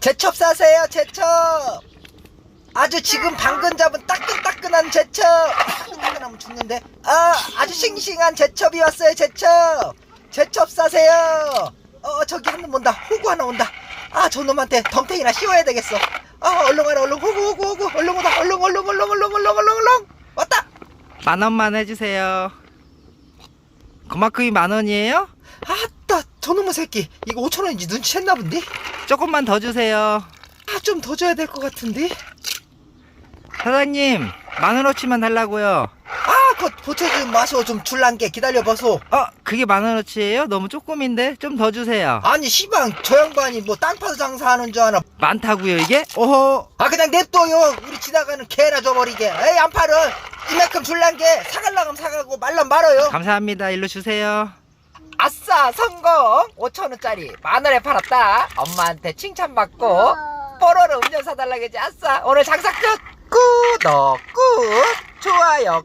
제첩 사세요 제첩! 아주 지금 방금 잡은 따끈따끈한 제첩! 따끈따끈하면 죽는데? 아 아주 싱싱한 제첩이 왔어요 제첩! 제첩 사세요! 어 저기 한 놈 온다. 호구 하나 온다. 아 저놈한테 덤탱이나 씌워야 되겠어. 아 얼른 와라 얼른. 호구 호구 호구. 얼른 오다. 얼른 얼른 얼른 얼른 얼른 얼른 얼른. 왔다! 만 원만 해주세요. 그만큼이 만 원이에요? 아따 저놈 의 새끼 이거 5천원인지 눈치챘나 본데 조금만 더 주세요. 아 좀 더 줘야 될 것 같은데 사장님, 만 원어치만 달라고요. 아 그거 보채 좀 줄란게 기다려봐소 어, 그게 만 원어치예요? 너무 조금인데 좀 더 주세요. 아니 시방 저 양반이 뭐 땅 파서 장사하는 줄 아나 많다고요 이게? 오호. 아 그냥 냅둬요 우리 지나가는 개나 줘버리게 에이 안 팔어 이만큼 줄란게 사갈라면 사가고 말란 말아요 감사합니다. 일로 주세요. 아싸 성공. 5천원짜리 만원에 팔았다. 엄마한테 칭찬받고 뽀로로 음료 사달라겠지. 아싸 오늘 장사 끝. 구독 꾹 좋아요